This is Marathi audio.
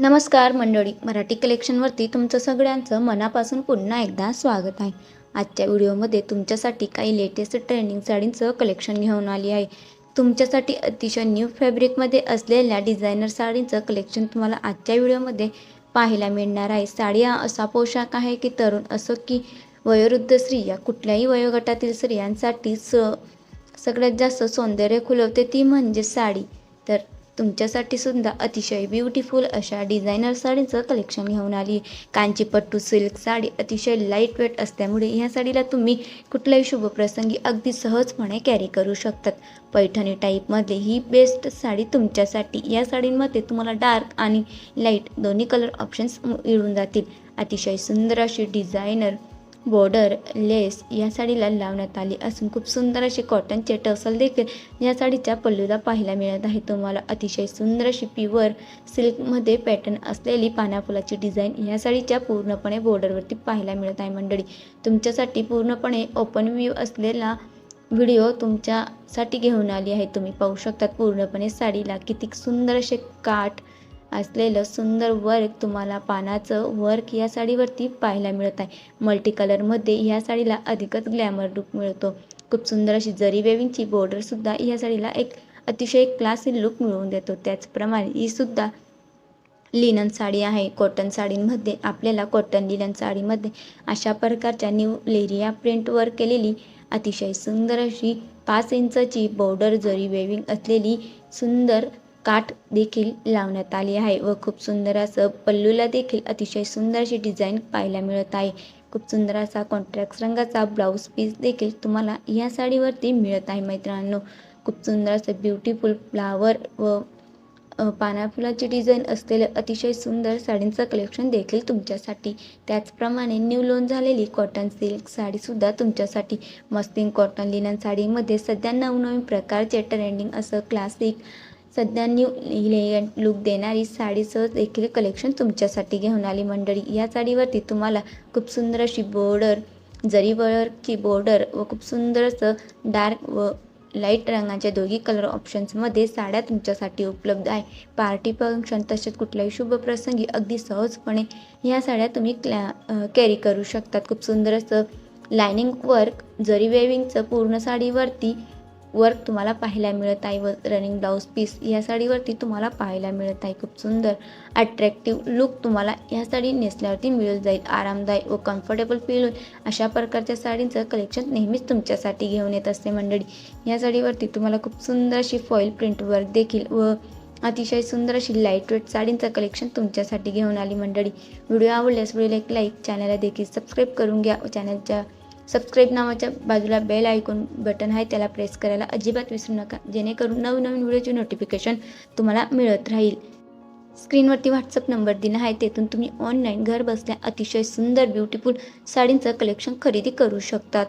नमस्कार मंडळी मराठी कलेक्शनवरती तुमचं सगळ्यांचं मनापासून पुन्हा एकदा स्वागत आहे. आजच्या व्हिडिओमध्ये तुमच्यासाठी काही लेटेस्ट ट्रेंडिंग साडींचं कलेक्शन घेऊन आली आहे. तुमच्यासाठी अतिशय न्यू फॅब्रिकमध्ये असलेल्या डिझायनर साडींचं कलेक्शन तुम्हाला आजच्या व्हिडिओमध्ये पाहायला मिळणार आहे. साडी हा असा पोशाख आहे की तरुण असो की वयोवृद्ध स्त्रिया कुठल्याही वयोगटातील स्त्रियांसाठी स सगळ्यात जास्त सौंदर्य खुलवते ती म्हणजे साडी. तर तुमच्यासाठी सुद्धा अतिशय ब्युटिफुल अशा डिझायनर साडीचं कलेक्शन घेऊन आली. कांचीपट्टू सिल्क साडी अतिशय लाइट वेट असल्यामुळे ह्या साडीला तुम्ही कुठल्याही शुभप्रसंगी अगदी सहजपणे कॅरी करू शकतात. पैठणी टाईपमध्ये ही बेस्ट साडी तुमच्यासाठी. या साडींमध्ये तुम्हाला डार्क आणि लाइट दोन्ही कलर ऑप्शन्स मिळून जातील. अतिशय सुंदर अशी डिझायनर बॉर्डर लेस या साडीला लावण्यात आली असून खूप सुंदर अशी कॉटनचे टसल देखील या साडीच्या पल्लूला पाहायला मिळत आहे. तुम्हाला अतिशय सुंदर अशी प्युअर सिल्कमध्ये पॅटर्न असलेली पानाफुलाची डिझाईन या साडीच्या पूर्णपणे बॉर्डरवरती पाहायला मिळत आहे मंडळी. तुमच्यासाठी पूर्णपणे ओपन व्ह्यू असलेला व्हिडिओ तुमच्यासाठी घेऊन आली आहे. तुम्ही पाहू शकतात पूर्णपणे साडीला किती सुंदर असे काठ असलेलं सुंदर वर्क तुम्हाला पानाचं वर्क या साडीवरती पाहायला मिळत आहे. मल्टी कलरमध्ये ह्या साडीला अधिकच ग्लॅमर लुक मिळतो. खूप सुंदर अशी जरी वेविंगची बॉर्डरसुद्धा ह्या साडीला एक अतिशय क्लासी लुक मिळवून देतो. त्याचप्रमाणे ही सुद्धा लिनन साडी आहे. कॉटन साडींमध्ये आपल्याला कॉटन लिनन साडीमध्ये अशा प्रकारच्या न्यू लेरिया प्रिंटवर केलेली अतिशय सुंदर अशी पाच इंचाची बॉर्डर जरी वेविंग असलेली सुंदर काठ देखील लावण्यात आली आहे व खूप सुंदर असं पल्लूला देखील अतिशय सुंदर अशी डिझाईन पाहायला मिळत आहे. खूप सुंदर असा कॉन्ट्रॅक्ट रंगाचा ब्लाऊज पीस देखील तुम्हाला या साडीवरती मिळत आहे मैत्रांनो खूप सुंदर असं ब्युटिफुल फ्लावर व पानाफुलाची डिझाईन असलेलं अतिशय सुंदर साडींचं कलेक्शन देखील तुमच्यासाठी. त्याचप्रमाणे न्यू लोन झालेली कॉटन सिल्क साडीसुद्धा तुमच्यासाठी. मस्तीन कॉटन लिनन साडीमध्ये सध्या नवनवीन प्रकारचे ट्रेंडिंग असं क्लासिक सध्या न्यू इलेगंट लुक देणारी साडीसह देखील कलेक्शन तुमच्यासाठी घेऊन आली मंडळी. या साडीवरती तुम्हाला खूप सुंदर अशी बॉर्डर जरी वर्कची बॉर्डर व खूप सुंदर असं डार्क व लाइट रंगाच्या दोघी कलर ऑप्शन्समध्ये साड्या तुमच्यासाठी उपलब्ध आहे. पार्टी फंक्शन तसेच कुठल्याही शुभ प्रसंगी अगदी सहजपणे ह्या साड्या तुम्ही क्लॅ कॅरी करू शकतात. खूप सुंदर असं लायनिंग वर्क जरी वेविंगचं पूर्ण साडीवरती वर्क तुम्हाला पाहायला मिळत आहे व रनिंग ब्लाऊज पीस या साडीवरती तुम्हाला पाहायला मिळत आहे. खूप सुंदर अट्रॅक्टिव्ह लुक तुम्हाला या साडी नेसल्यावरती मिळून जाईल. आरामदायी व कम्फर्टेबल फील होईल. अशा प्रकारच्या साडींचं कलेक्शन नेहमीच तुमच्यासाठी घेऊन येत असते मंडळी. या साडीवरती तुम्हाला खूप सुंदर अशी फॉईल प्रिंट वर्क देखील व अतिशय सुंदर अशी लाइट वेट साडींचं कलेक्शन तुमच्यासाठी घेऊन आली मंडळी. व्हिडिओ आवडल्यास व्हिडिओला एक लाईक चॅनलला देखील सबस्क्राईब करून घ्या व चॅनलच्या सबस्क्राईब नावाच्या बाजूला बेल आयकॉन बटन आहे त्याला प्रेस करायला अजिबात विसरू नका. जेणेकरून नवनवीन व्हिडिओचे नोटिफिकेशन तुम्हाला मिळत राहील. स्क्रीनवरती व्हॉट्सअप नंबर दिला आहे तेथून तुम्ही ऑनलाईन घर बसल्या अतिशय सुंदर ब्युटिफुल साडींचं कलेक्शन खरेदी करू शकतात.